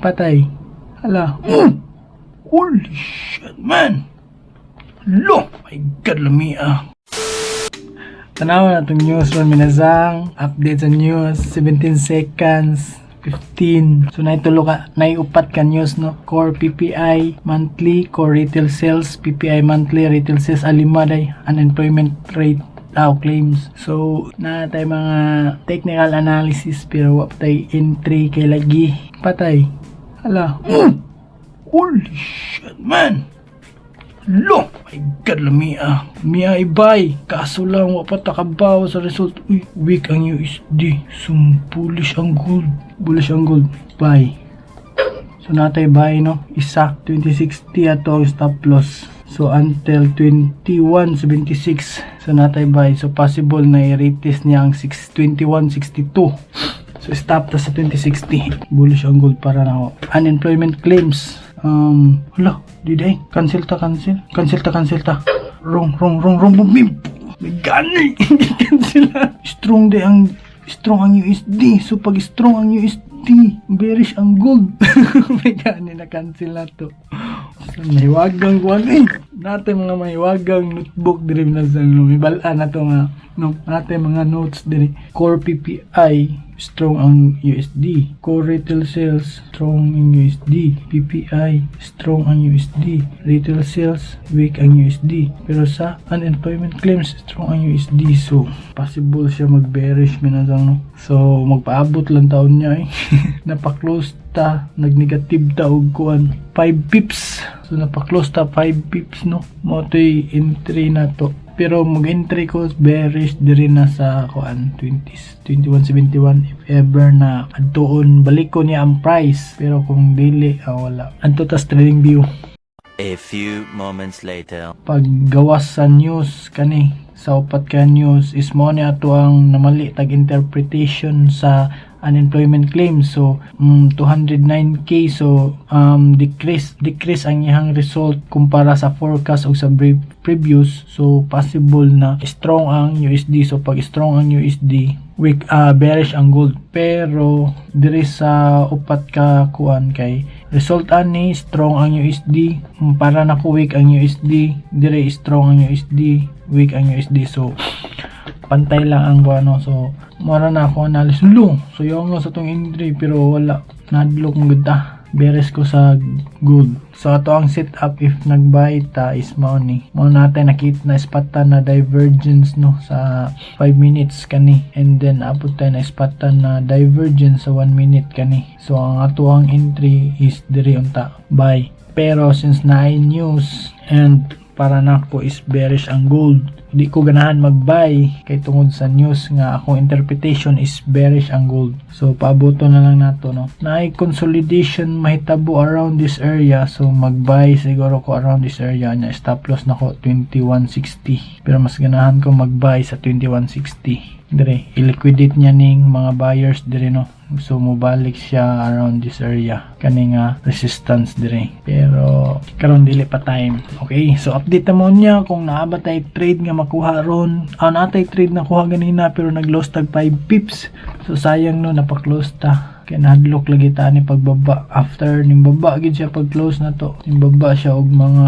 Patay. Hala. Mm! Holy shit, man! Lo! My God, lamia. Tanawa na itong news ron minasang. Update sa news. 17 seconds. 15. So, naitulo ka, naiupat ka news, no? Core PPI monthly, core retail sales, PPI monthly, retail sales, alima day, unemployment rate, daw claims. So, na tayo mga technical analysis pero wap tayo entry kay lagi. Patay. Hala. Mm! Holy shit, man! Lo! My God, lamia. Mia ibay. Kaso lang, wapat takabaw sa result. Uy, weak ang USD. Sumpulish ang gold. Bullish ang gold. Buy. So, natay buy, no? Isa. 2060 ato ang stop loss. So, until 2176. So, natay buy. So, possible na i-retest niya ang 6, 2162. So, stop ta sa 2060. Bullish ang gold para na ako. Unemployment claims. Um, hala, di day. Cancel ta, cancel. Cancel ta, cancel ta. Wrong, wrong, wrong, wrong, wrong. May, gani. Cancel. Strong day ang, strong ang USD. So, pag strong ang USD, bearish ang gold. may gani na cancel na to. So, mahiwagang kuwan eh. Natin mga mahiwagang notebook diri na sa no. May balaan na to nga. No, natin mga notes diri. Core PPI strong ang USD. Core retail sales strong ang USD. PPI strong ang USD. Retail sales weak ang USD. Pero sa unemployment claims strong ang USD. So possible siya mag-bearish minasang no. So magpaabot lang taon niya eh. Napa-close ta nag-negative ta og kuan 5 pips. So napa-close ta 5 pips no. Mo entry na to. Pero mag-entry ko bearish diri na sa kuan 20 2171 if ever na adtuon balik ko niya ang price. Pero kung dili ah, wala. Anto tas trading view. A few moments later. paggawas sa news kani sa upat ka news is mo ni ato ang namali tag interpretation sa unemployment claims so mm, 209k so um, decrease decrease ang iyang result kumpara sa forecast o sa pre- previous. So possible na strong ang USD so pag strong ang USD weak ah, bearish ang gold. Pero diri sa upat ka kuan kay result ani strong ang USD para na weak ang USD dire strong ang USD weak ang USD so pantay lang ang ano so mara na ako analysis lo so yung sa tong entry pero wala. Nadlok mo gud ta beres ko sa gold so ato ang setup if nagbuy ta is mao ni. Mo natin nakita na spatan na divergence no? Sa 5 minutes kani. And then abot tayo na spatan na divergence sa 1 minute kani. So ang ato ang entry is diri unta. Buy pero since na news and para nako is bearish ang gold di ko ganahan mag-buy kay tungod sa news nga akong interpretation is bearish ang gold. So paaboto na lang nato no? Na consolidation mahitabo around this area. So mag-buy siguro ko around this area nya stop loss nako 2160 pero mas ganahan ko mag-buy sa 2160 dire i-liquidate niya ning mga buyers dire no? So mobalik siya around this area. Kani nga resistance dire pero karon dili pa time. Okay so update na mo niya kung naa ba tay trade nga makuha ron. Ah natay trade na kuha ganina pero nag-loss tag 5 pips. So sayang no? Napa-close ta kaya nahadlok lagi ta ni pagbaba. After ning baba gid siya pag close na to. Ning siya og mga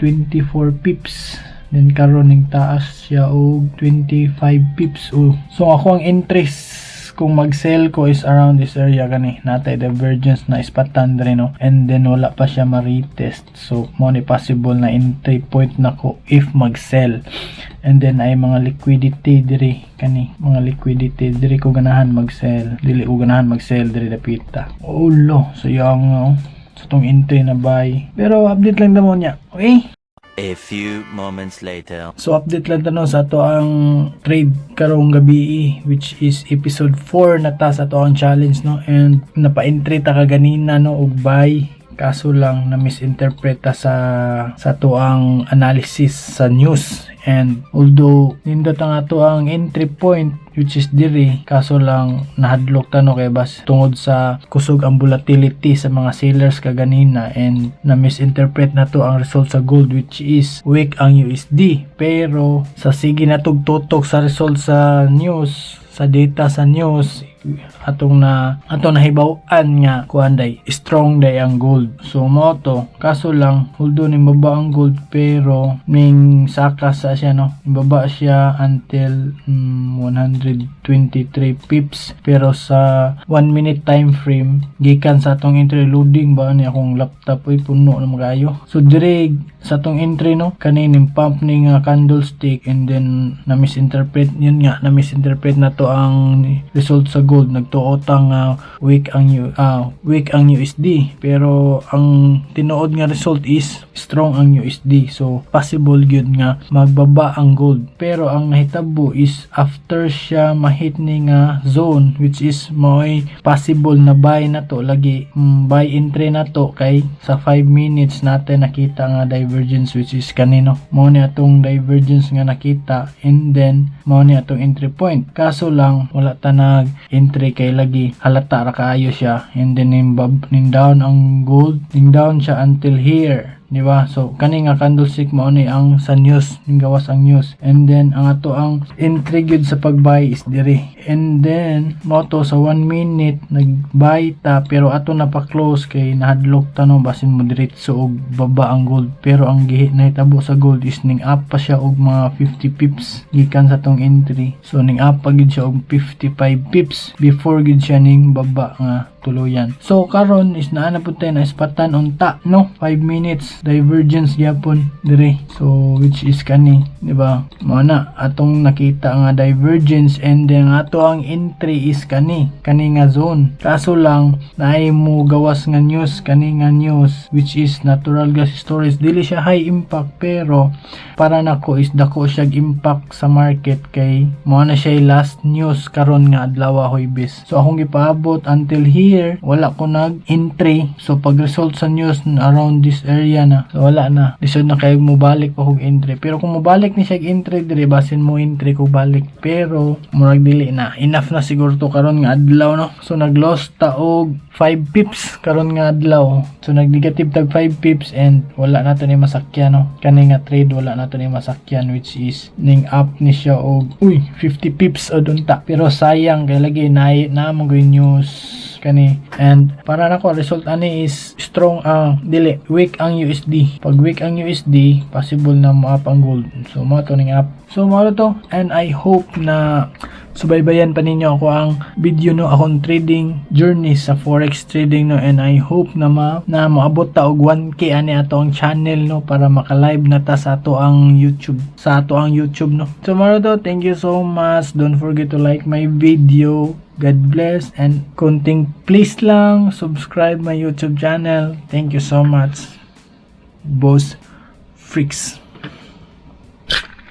24 pips then karon ning taas siya og 25 pips oh. so ako ang interest kung mag-sell ko is around this area gani. Natay divergence na ispatan dre no? And then wala pa siya ma-retest. So mo ni possible na entry point na ko if mag-sell. And then ay mga liquidity diri kani mga liquidity diri ko ganahan mag-sell. Dili ko ganahan mag-sell diri dapita oh lo so yung oh, sa tong entry na buy. Pero update lang damo niya. Okay A few moments later. So update lang tanong sa to ang trade karong gabi which is episode 4 na ta sa to ang challenge no? And napa-entry ta kaganina no? Og buy. Kaso lang na misinterpret ta sa sa to ang analysis sa news and although nindot ang ato ang entry point which is diri kaso lang nahadlok ta no kay bas tungod sa kusog ang volatility sa mga sellers kaganina and na misinterpret na to ang result sa gold which is weak ang USD pero sa sige na tugtutok sa result sa news sa data sa news atong na atong nahibaw-an nga kuan day strong day ang gold. So mo kaso lang huldo ni baba ang gold pero ning saka sa siya no? Baba siya until mm, 123 pips. Pero sa 1 minute time frame gikan sa atong entry loading ba ni akong laptop ay puno na magayo. So dire sa atong entry no? Kaning pump ni nga candlestick and then na misinterpret yun nga na misinterpret na to ang result sa gold nagtuotang uh, weak ang U- ah, weak ang USD pero ang tinuod nga result is strong ang USD so possible gyud nga magbaba ang gold. Pero ang nahitabo is after siya mahit ni nga zone which is mo'y possible na buy na to. Lagi mm, buy entry na to kay sa 5 minutes natin nakita nga divergence which is kanino? Mo ni atong divergence nga nakita and then mo ni atong entry point. Kaso lang wala ta nag entry kay lagi halata ra kaayo siya. And then ning, bab, ning ang gold. Ning down siya until here di ba? So kani nga candlestick mo ni ang sa news ning gawas ang news. And then ang ato ang entry gyud sa pagbuy is diri. And then mo to sa 1 minute nagbuy ta pero ato na pa close kay nahadlok ta no? Basin mo diretso og baba ang gold. Pero ang gihi nahitabo sa gold is ning up pa siya og mga 50 pips. Gikan sa tong entry. So ning up pa gid siya og 55 pips before gid siya ning baba nga tuluyan. So karon is naa na pud tayo na ispatan unta no 5 minutes divergence gyapon dire. So which is kani, di ba? Mao na atong nakita nga divergence and then ato ang entry is kani, kani nga zone. Kaso lang naay mo gawas nga news kani nga news which is natural gas storage dili siya high impact pero para nako is dako siya impact sa market kay mo na siya last news karon nga adlaw Huwebes. So akong gipaabot until here wala ko nag entry. So pag result sa news around this area na so wala na. Lisod na kayo mo balik pa kog entry. Pero kung mobalik ni siya entry dire basin mo entry ko balik. Pero murag dili na. Enough na siguro to karon nga adlaw no. So nag-loss ta og 5 pips karon nga adlaw. So nag-negative tag 5 pips and wala na to ni masakyan no. Kani nga trade wala na to ni masakyan which is ning up ni siya og uy 50 pips o dunta. Pero sayang kay lagi na na mo news kani. And para nako result ani is strong ang dili weak ang USD pag weak ang USD possible na mo-up ang gold. So mo to ning up so mo to and I hope na subaybayan pa ninyo ako ang video no akong trading journey sa forex trading no and I hope na ma na maabot ta og 1k ani ato ang channel no para maka-live na ta sa ato ang YouTube sa ato ang YouTube no so mo to thank you so much don't forget to like my video God bless and konting please lang subscribe my YouTube channel. Thank you so much. Boss Freaks.